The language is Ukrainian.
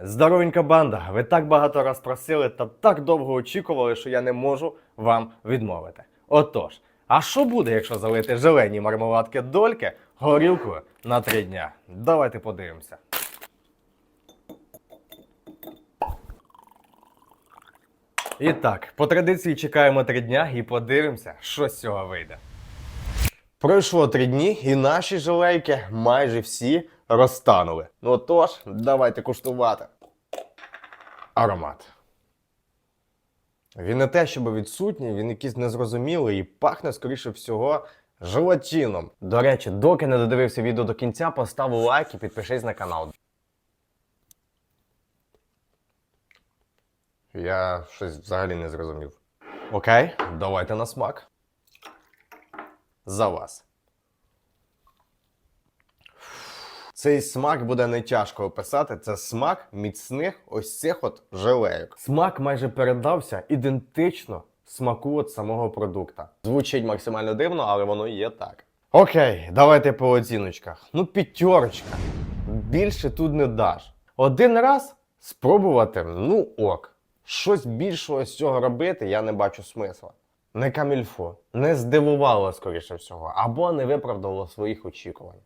Здоровенька банда, ви так багато раз просили та так довго очікували, що я не можу вам відмовити. Отож, а що буде, якщо залити зелені мармеладки дольки горілкою на три дня? Давайте подивимося. І так, по традиції чекаємо три дня і подивимося, що з цього вийде. Пройшло три дні, і наші жилейки майже всі розтанули. Ну тож, давайте куштувати. Аромат. Він не те, щоб відсутній, він якийсь незрозумілий і пахне, скоріше всього, желатином. До речі, доки не додивився відео до кінця, постав лайк і підпишись на канал. Я щось взагалі не зрозумів. Окей, давайте на смак. За вас. Цей смак буде не тяжко описати. Це смак міцних ось цих от желейок. Смак майже передався ідентично смаку от самого продукта. Звучить максимально дивно, але воно є так. Окей, давайте по оціночках. Ну, п'ятерочка. Більше тут не даш. Один раз спробувати, ну ок. Щось більшого з цього робити я не бачу смисла. Не камільфо, не здивувало, скоріше всього, або не виправдало своїх очікувань.